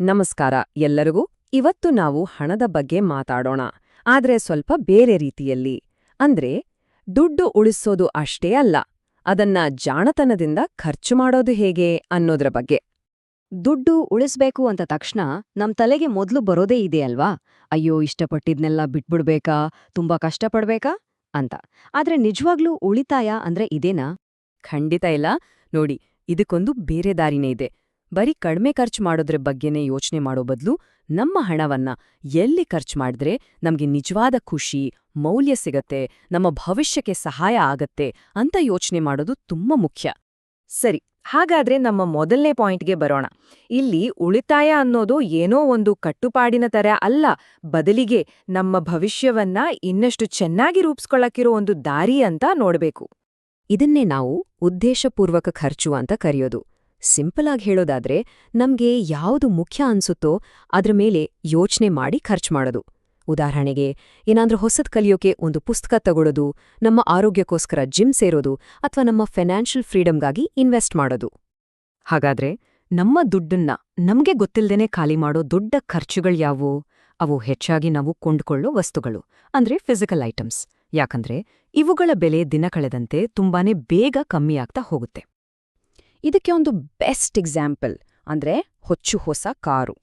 ನಮಸ್ಕಾರ, ಎಲ್ಲರಿಗೂ. ಇವತ್ತು ನಾವು ಹಣದ ಬಗ್ಗೆ ಮಾತಾಡೋಣ. ಆದ್ರೆ ಸ್ವಲ್ಪ ಬೇರೆ ರೀತಿಯಲ್ಲಿ. ಅಂದ್ರೆ, ದುಡ್ಡು ಉಳಿಸೋದು ಅಷ್ಟೇ ಅಲ್ಲ, ಅದನ್ನ ಜಾಣತನದಿಂದ ಖರ್ಚು ಮಾಡೋದು ಹೇಗೆ ಅನ್ನೋದ್ರ ಬಗ್ಗೆ. ದುಡ್ಡು ಉಳಿಸ್ಬೇಕು ಅಂತ ತಕ್ಷಣ ನಮ್ ತಲೆಗೆ ಮೊದ್ಲು ಬರೋದೇ ಇದೆ ಅಲ್ವಾ? ಅಯ್ಯೋ, ಇಷ್ಟಪಟ್ಟಿದ್ನೆಲ್ಲ ಬಿಟ್ಬಿಡ್ಬೇಕಾ? ತುಂಬಾ ಕಷ್ಟಪಡ್ಬೇಕಾ? ಅಂತ. ಆದ್ರೆ ನಿಜವಾಗ್ಲೂ ಉಳಿತಾಯ ಅಂದ್ರೆ ಇದೇನಾ? ಖಂಡಿತ ಇಲ್ಲ. ನೋಡಿ, ಇದಕ್ಕೊಂದು ಬೇರೆ ದಾರಿನೇ ಇದೆ. ಬರೀ ಕಡಿಮೆ ಖರ್ಚು ಮಾಡೋದ್ರ ಬಗ್ಗೆನೇ ಯೋಚನೆ ಮಾಡೋ ಬದಲು ನಮ್ಮ ಹಣವನ್ನ ಎಲ್ಲಿ ಖರ್ಚು ಮಾಡಿದ್ರೆ ನಮ್ಗೆ ನಿಜವಾದ ಖುಷಿ, ಮೌಲ್ಯ ಸಿಗತ್ತೆ, ನಮ್ಮ ಭವಿಷ್ಯಕ್ಕೆ ಸಹಾಯ ಆಗತ್ತೆ ಅಂತ ಯೋಚನೆ ಮಾಡೋದು ತುಂಬಾ ಮುಖ್ಯ. ಸರಿ, ಹಾಗಾದ್ರೆ ನಮ್ಮ ಮೊದಲನೇ ಪಾಯಿಂಟ್ಗೆ ಬರೋಣ. ಇಲ್ಲಿ ಉಳಿತಾಯ ಅನ್ನೋದು ಏನೋ ಒಂದು ಕಟ್ಟುಪಾಡಿನ ತರ ಅಲ್ಲ, ಬದಲಿಗೆ ನಮ್ಮ ಭವಿಷ್ಯವನ್ನ ಇನ್ನಷ್ಟು ಚೆನ್ನಾಗಿ ರೂಪಿಸ್ಕೊಳ್ಳಕ್ಕಿರೋ ಒಂದು ದಾರಿ ಅಂತ ನೋಡಬೇಕು. ಇದನ್ನೇ ನಾವು ಉದ್ದೇಶಪೂರ್ವಕ ಖರ್ಚು ಅಂತ ಕರೆಯೋದು. ಸಿಂಪಲ್ ಆಗಿ ಹೇಳೋದಾದ್ರೆ, ನಮ್ಗೆ ಯಾವುದು ಮುಖ್ಯ ಅನ್ಸುತ್ತೋ ಅದ್ರ ಮೇಲೆ ಯೋಚನೆ ಮಾಡಿ ಖರ್ಚು ಮಾಡೋದು. ಉದಾಹರಣೆಗೆ, ಏನಾದ್ರೂ ಹೊಸದ್ ಕಲಿಯೋಕೆ ಒಂದು ಪುಸ್ತಕ ತಗೊಳ್ಳೋದು ನಮ್ಮ ಆರೋಗ್ಯಕ್ಕೋಸ್ಕರ ಜಿಮ್ ಸೇರೋದು ಅಥವಾ ನಮ್ಮ ಫೈನಾನ್ಷಿಯಲ್ ಫ್ರೀಡಮ್ಗಾಗಿ ಇನ್ವೆಸ್ಟ್ ಮಾಡೋದು. ಹಾಗಾದ್ರೆ, ನಮ್ಮ ದುಡ್ಡನ್ನ ನಮ್ಗೆ ಗೊತ್ತಿಲ್ಲದೇನೆ ಖಾಲಿ ಮಾಡೋ ದೊಡ್ಡ ಖರ್ಚುಗಳ್ಯಾವು ಅವು ಹೆಚ್ಚಾಗಿ ನಾವು ಕೊಂಡುಕೊಳ್ಳೋ ವಸ್ತುಗಳು, ಅಂದ್ರೆ ಫಿಸಿಕಲ್ ಐಟಮ್ಸ್. ಯಾಕಂದ್ರೆ, ಇವುಗಳ ಬೆಲೆ ದಿನ ಕಳೆದಂತೆ ತುಂಬಾನೇ ಬೇಗ ಕಮ್ಮಿ ಆಗ್ತಾ ಹೋಗುತ್ತೆ. ಇದಕ್ಕೆ ಒಂದು ಬೆಸ್ಟ್ ಎಕ್ಸಾಂಪಲ್ ಅಂದ್ರೆ ಹೊಚ್ಚು ಹೊಸ ಕಾರು.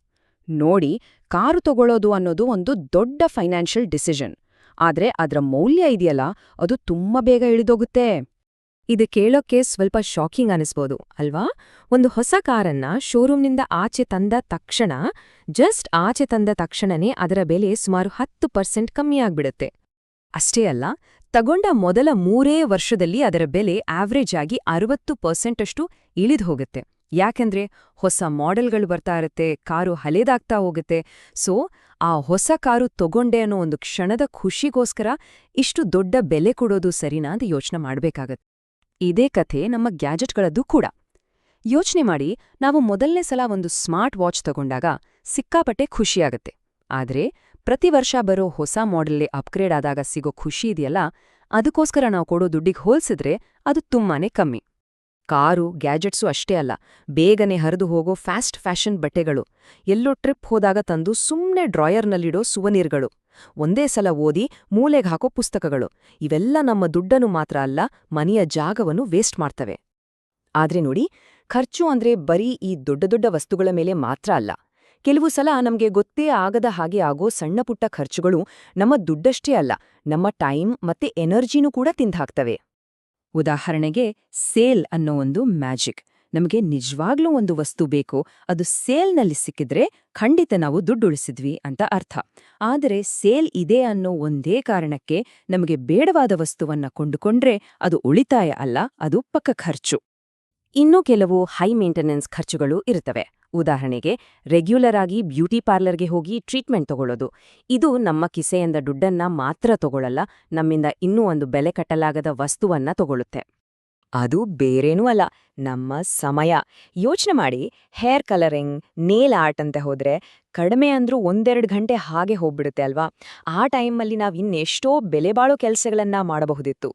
ನೋಡಿ, ಕಾರು ತಗೊಳ್ಳೋದು ಅನ್ನೋದು ಒಂದು ದೊಡ್ಡ ಫೈನಾನ್ಷಿಯಲ್ ಡಿಸಿಷನ್. ಆದ್ರೆ ಅದರ ಮೌಲ್ಯ ಇದೆಯಲ್ಲ, ಅದು ತುಂಬಾ ಬೇಗ ಇಳಿದೋಗುತ್ತೆ. ಇದು ಕೇಳೋಕ್ಕೆ ಸ್ವಲ್ಪ ಶಾಕಿಂಗ್ ಅನಿಸ್ಬೋದು, ಅಲ್ವಾ? ಒಂದು ಹೊಸ ಕಾರನ್ನ ಶೋರೂಮ್ನಿಂದ ಆಚೆ ತಂದ ತಕ್ಷಣ, ಜಸ್ಟ್ ಆಚೆ ತಂದ ತಕ್ಷಣನೇ ಅದರ ಬೆಲೆ ಸುಮಾರು ಹತ್ತು ಪರ್ಸೆಂಟ್ ಕಮ್ಮಿಯಾಗ್ಬಿಡುತ್ತೆ ಅಷ್ಟೇ ಅಲ್ಲ ತಗೊಂಡ ಮೊದಲ ಮೂರೇ ವರ್ಷದಲ್ಲಿ ಅದರ ಬೆಲೆ ಆವ್ರೇಜ್ ಆಗಿ ಅರವತ್ತು ಪರ್ಸೆಂಟಷ್ಟು ಇಳಿದು ಹೋಗುತ್ತೆ. ಯಾಕೆಂದ್ರೆ ಹೊಸ ಮಾಡೆಲ್ಗಳು ಬರ್ತಾ ಇರುತ್ತೆ, ಕಾರು ಹಲೇದಾಗ್ತಾ ಹೋಗುತ್ತೆ. ಸೊ ಆ ಹೊಸ ಕಾರು ತಗೊಂಡೆ ಅನ್ನೋ ಒಂದು ಕ್ಷಣದ ಖುಷಿಗೋಸ್ಕರ ಇಷ್ಟು ದೊಡ್ಡ ಬೆಲೆ ಕೊಡೋದು ಸರಿನಾ ಅಂತ ಯೋಚನೆ ಮಾಡಬೇಕಾಗತ್ತೆ. ಇದೇ ಕಥೆ ನಮ್ಮ ಗ್ಯಾಜೆಟ್ಗಳದ್ದು ಕೂಡ. ಯೋಚನೆ ಮಾಡಿ, ನಾವು ಮೊದಲನೇ ಸಲ ಒಂದು ಸ್ಮಾರ್ಟ್ ವಾಚ್ ತಗೊಂಡಾಗ ಸಿಕ್ಕಾಪಟ್ಟೆ ಖುಷಿಯಾಗತ್ತೆ. ಆದ್ರೆ ಪ್ರತಿ ವರ್ಷ ಬರೋ ಹೊಸ ಮಾಡೆಲ್ಲೇ ಅಪ್ಗ್ರೇಡ್ ಆದಾಗ ಸಿಗೋ ಖುಷಿ ಇದೆಯಲ್ಲ? ಅದಕ್ಕೋಸ್ಕರ ನಾವು ಕೊಡೋ ದುಡ್ಡಿಗೆ ಹೋಲಿಸಿದ್ರೆ ಅದು ತುಂಬಾನೇ ಕಮ್ಮಿ. ಕಾರು, ಗ್ಯಾಜೆಟ್ಸು ಅಷ್ಟೇ ಅಲ್ಲ, ಬೇಗನೆ ಹರಿದು ಹೋಗೋ ಫಾಸ್ಟ್ ಫ್ಯಾಷನ್ ಬಟ್ಟೆಗಳು, ಎಲ್ಲೋ ಟ್ರಿಪ್ ಹೋದಾಗ ತಂದು ಸುಮ್ಮನೆ ಡ್ರಾಯರ್ನಲ್ಲಿಡೋ ಸುವನೀರ್ಗಳು, ಒಂದೇ ಸಲ ಓದಿ ಮೂಲೆಗೆ ಹಾಕೋ ಪುಸ್ತಕಗಳು, ಇವೆಲ್ಲ ನಮ್ಮ ದುಡ್ಡನ್ನು ಮಾತ್ರ ಅಲ್ಲ, ಮನೆಯ ಜಾಗವನ್ನು ವೇಸ್ಟ್ ಮಾಡ್ತವೆ. ಆದ್ರೆ ನೋಡಿ, ಖರ್ಚು ಅಂದ್ರೆ ಬರೀ ಈ ದೊಡ್ಡ ದೊಡ್ಡ ವಸ್ತುಗಳ ಮೇಲೆ ಮಾತ್ರ ಅಲ್ಲ. ಕೆಲವು ಸಲ ನಮಗೆ ಗೊತ್ತೇ ಆಗದ ಹಾಗೆ ಆಗೋ ಸಣ್ಣಪುಟ್ಟ ಖರ್ಚುಗಳು ನಮ್ಮ ದುಡ್ಡಷ್ಟೇ ಅಲ್ಲ, ನಮ್ಮ ಟೈಮ್ ಮತ್ತೆ ಎನರ್ಜಿನೂ ಕೂಡ ತಿಂದಾಕ್ತವೆ ಉದಾಹರಣೆಗೆ, ಸೇಲ್ ಅನ್ನೋ ಒಂದು ಮ್ಯಾಜಿಕ್. ನಮಗೆ ನಿಜವಾಗ್ಲೂ ಒಂದು ವಸ್ತು ಬೇಕು, ಅದು ಸೇಲ್ನಲ್ಲಿ ಸಿಕ್ಕಿದ್ರೆ ಖಂಡಿತ ನಾವು ದುಡ್ಡು ಉಳಿಸಿದ್ವಿ ಅಂತ ಅರ್ಥ. ಆದರೆ ಸೇಲ್ ಇದೆ ಅನ್ನೋ ಒಂದೇ ಕಾರಣಕ್ಕೆ ನಮಗೆ ಬೇಡವಾದ ವಸ್ತುವನ್ನ ಕೊಂಡುಕೊಂಡ್ರೆ ಅದು ಉಳಿತಾಯ ಅಲ್ಲ, ಅದು ಪಕ್ಕ ಖರ್ಚು. ಇನ್ನೂ ಕೆಲವು ಹೈ ಮೇಂಟೆನೆನ್ಸ್ ಖರ್ಚುಗಳು ಇರುತ್ತವೆ ಉದಾಹರಣೆಗೆ, ರೆಗ್ಯುಲರ್ ಆಗಿ ಬ್ಯೂಟಿ ಪಾರ್ಲರ್ಗೆ ಹೋಗಿ ಟ್ರೀಟ್ಮೆಂಟ್ ತಗೊಳ್ಳೋದು. ಇದು ನಮ್ಮ ಕಿಸೆಯಿಂದ ದುಡ್ಡನ್ನ ಮಾತ್ರ ತಗೊಳ್ಳಲ್ಲ ನಮ್ಮಿಂದ ಇನ್ನೂ ಒಂದು ಬೆಲೆ ಕಟ್ಟಲಾಗದ ವಸ್ತುವನ್ನ ತಗೊಳ್ಳುತ್ತೆ ಅದು ಬೇರೇನೂ ಅಲ್ಲ, ನಮ್ಮ ಸಮಯ. ಯೋಚನೆ ಮಾಡಿ, ಹೇರ್ ಕಲರಿಂಗ್, ನೇಲ್ ಆರ್ಟ್ ಅಂತ ಹೋದರೆ ಕಡಿಮೆ ಅಂದರೂ ಒಂದೆರಡು ಗಂಟೆ ಹಾಗೆ ಹೋಗ್ಬಿಡುತ್ತೆ ಅಲ್ವಾ? ಆ ಟೈಮಲ್ಲಿ ನಾವು ಇನ್ನೆಷ್ಟೋ ಬೆಲೆ ಬಾಳೋ ಕೆಲಸಗಳನ್ನ ಮಾಡಬಹುದಿತ್ತು.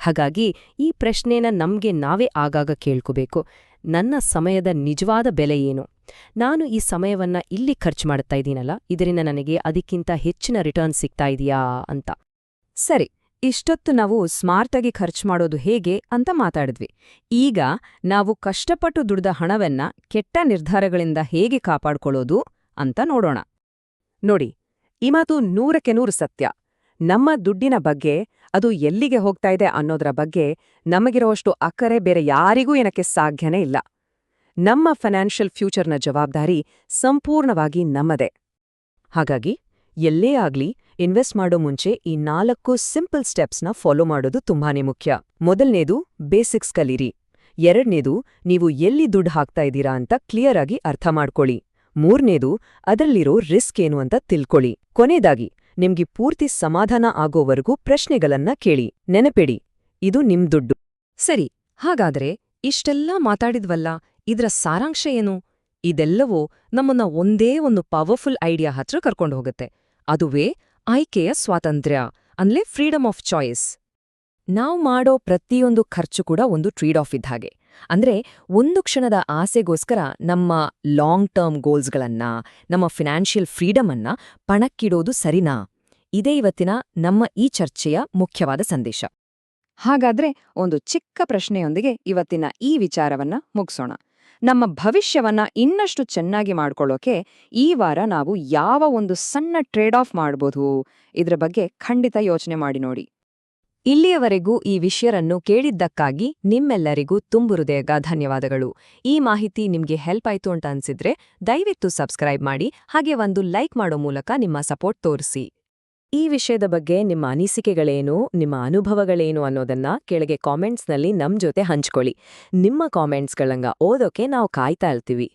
ಹಾಗಾಗಿ ಈ ಪ್ರಶ್ನೆನ ನಮಗೆ ನಾವೇ ಆಗಾಗ ಕೇಳ್ಕೋಬೇಕು. ನನ್ನ ಸಮಯದ ನಿಜವಾದ ಬೆಲೆ ಏನು? ನಾನು ಈ ಸಮಯವನ್ನ ಇಲ್ಲಿ ಖರ್ಚು ಮಾಡ್ತಾ ಇದ್ದೀನಲ್ಲ, ಇದರಿಂದ ನನಗೆ ಅದಕ್ಕಿಂತ ಹೆಚ್ಚಿನ ರಿಟರ್ನ್ ಸಿಗ್ತಾ ಇದೆಯಾ ಅಂತ. ಸರಿ, ಇಷ್ಟೊತ್ತು ನಾವು ಸ್ಮಾರ್ಟಾಗಿ ಖರ್ಚು ಮಾಡೋದು ಹೇಗೆ ಅಂತ ಮಾತಾಡಿದ್ವಿ. ಈಗ ನಾವು ಕಷ್ಟಪಟ್ಟು ದುಡ್ದ ಹಣವನ್ನ ಕೆಟ್ಟ ನಿರ್ಧಾರಗಳಿಂದ ಹೇಗೆ ಕಾಪಾಡ್ಕೊಳ್ಳೋದು ಅಂತ ನೋಡೋಣ. ನೋಡಿ, ಈ ಮಾತು ನೂರಕ್ಕೆ ನೂರು ಸತ್ಯ. ನಮ್ಮ ದುಡ್ಡಿನ ಬಗ್ಗೆ, ಅದು ಎಲ್ಲಿಗೆ ಹೋಗ್ತಾ ಇದೆ ಅನ್ನೋದ್ರ ಬಗ್ಗೆ ನಮಗಿರೋಷ್ಟು ಅಕ್ಕರೆ ಬೇರೆ ಯಾರಿಗೂ ಏನಕ್ಕೆ ಸಾಧ್ಯನೇ ಇಲ್ಲ. ನಮ್ಮ ಫೈನಾನ್ಷಿಯಲ್ ಫ್ಯೂಚರ್ನ ಜವಾಬ್ದಾರಿ ಸಂಪೂರ್ಣವಾಗಿ ನಮ್ಮದೇ. ಹಾಗಾಗಿ, ಎಲ್ಲೇ ಆಗ್ಲಿ ಇನ್ವೆಸ್ಟ್ ಮಾಡೋ ಮುಂಚೆ ಈ ನಾಲ್ಕು ಸಿಂಪಲ್ ಸ್ಟೆಪ್ಸ್ನ ಫಾಲೋ ಮಾಡೋದು ತುಂಬಾನೇ ಮುಖ್ಯ. ಮೊದಲನೇದು ಬೇಸಿಕ್ಸ್ ಕಲೀರಿ. ಎರಡನೇದು ನೀವು ಎಲ್ಲಿ ದುಡ್ಡು ಹಾಕ್ತಾ ಇದ್ದೀರಾ ಅಂತ ಕ್ಲಿಯರ್ ಆಗಿ ಅರ್ಥ ಮಾಡ್ಕೊಳ್ಳಿ. ಮೂರನೇದು ಅದರಲ್ಲಿರೋ ರಿಸ್ಕ್ ಏನು ಅಂತ ತಿಳ್ಕೊಳ್ಳಿ. ಕೊನೆಯದಾಗಿ ನಿಮ್ಗೆ ಪೂರ್ತಿ ಸಮಾಧಾನ ಆಗೋವರೆಗೂ ಪ್ರಶ್ನೆಗಳನ್ನ ಕೇಳಿ. ನೆನಪಿಡಿ, ಇದು ನಿಮ್ ದುಡ್ಡು. ಸರಿ, ಹಾಗಾದ್ರೆ ಇಷ್ಟೆಲ್ಲ ಮಾತಾಡಿದ್ವಲ್ಲ, ಇದರ ಸಾರಾಂಶ ಏನು? ಇದೆಲ್ಲವೂ ನಮ್ಮನ್ನ ಒಂದೇ ಒಂದು ಪವರ್ಫುಲ್ ಐಡಿಯಾ ಹತ್ರ ಕರ್ಕೊಂಡು ಹೋಗುತ್ತೆ. ಅದುವೇ ಆಯ್ಕೆಯ ಸ್ವಾತಂತ್ರ್ಯ ಅಂದ್ರೆ ಫ್ರೀಡಮ್ ಆಫ್ ಚಾಯ್ಸ್ ನಾವು ಮಾಡೋ ಪ್ರತಿಯೊಂದು ಖರ್ಚು ಕೂಡ ಒಂದು ಟ್ರೀಡ್ ಆಫ್ ಇದ್ದ ಹಾಗೆ. ಅಂದ್ರೆ ಒಂದು ಕ್ಷಣದ ಆಸೆಗೋಸ್ಕರ ನಮ್ಮ ಲಾಂಗ್ ಟರ್ಮ್ ಗೋಲ್ಸ್ಗಳನ್ನ ನಮ್ಮ ಫಿನಾನ್ಷಿಯಲ್ ಫ್ರೀಡಮ್ ಅನ್ನ ಪಣಕ್ಕಿಡೋದು ಸರಿನಾ? ಇದೇ ಇವತ್ತಿನ ನಮ್ಮ ಈ ಚರ್ಚೆಯ ಮುಖ್ಯವಾದ ಸಂದೇಶ. ಹಾಗಾದ್ರೆ ಒಂದು ಚಿಕ್ಕ ಪ್ರಶ್ನೆಯೊಂದಿಗೆ ಇವತ್ತಿನ ಈ ವಿಚಾರವನ್ನ ಮುಗಿಸೋಣ. ನಮ್ಮ ಭವಿಷ್ಯವನ್ನ ಇನ್ನಷ್ಟು ಚೆನ್ನಾಗಿ ಮಾಡ್ಕೊಳ್ಳೋಕೆ ಈ ವಾರ ನಾವು ಯಾವ ಒಂದು ಸಣ್ಣ ಟ್ರೇಡ್ ಆಫ್ ಮಾಡ್ಬೋದು? ಇದ್ರ ಬಗ್ಗೆ ಖಂಡಿತ ಯೋಚನೆ ಮಾಡಿ ನೋಡಿ. ಇಲ್ಲಿಯವರೆಗೂ ಈ ವಿಷಯವನ್ನು ಕೇಳಿದ್ದಕ್ಕಾಗಿ ನಿಮ್ಮೆಲ್ಲರಿಗೂ ತುಂಬು ಹೃದಯಗ ಧನ್ಯವಾದಗಳು. ಈ ಮಾಹಿತಿ ನಿಮ್ಗೆ ಹೆಲ್ಪ್ ಆಯ್ತು ಅಂತ ಅನ್ಸಿದ್ರೆ ದಯವಿಟ್ಟು ಸಬ್ಸ್ಕ್ರೈಬ್ ಮಾಡಿ, ಹಾಗೆ ಒಂದು ಲೈಕ್ ಮಾಡೋ ಮೂಲಕ ನಿಮ್ಮ ಸಪೋರ್ಟ್ ತೋರಿಸಿ. ಈ ವಿಷಯದ ಬಗ್ಗೆ ನಿಮ್ಮ ಅನಿಸಿಕೆಗಳೇನು, ನಿಮ್ಮ ಅನುಭವಗಳೇನು ಅನ್ನೋದನ್ನ ಕೆಳಗೆ ಕಾಮೆಂಟ್ಸ್ನಲ್ಲಿ ನಮ್ ಜೊತೆ ಹಂಚ್ಕೊಳ್ಳಿ. ನಿಮ್ಮ ಕಾಮೆಂಟ್ಸ್ಗಳಂಗ ಓದೋಕೆ ನಾವು ಕಾಯ್ತಾ ಇರ್ತೀವಿ.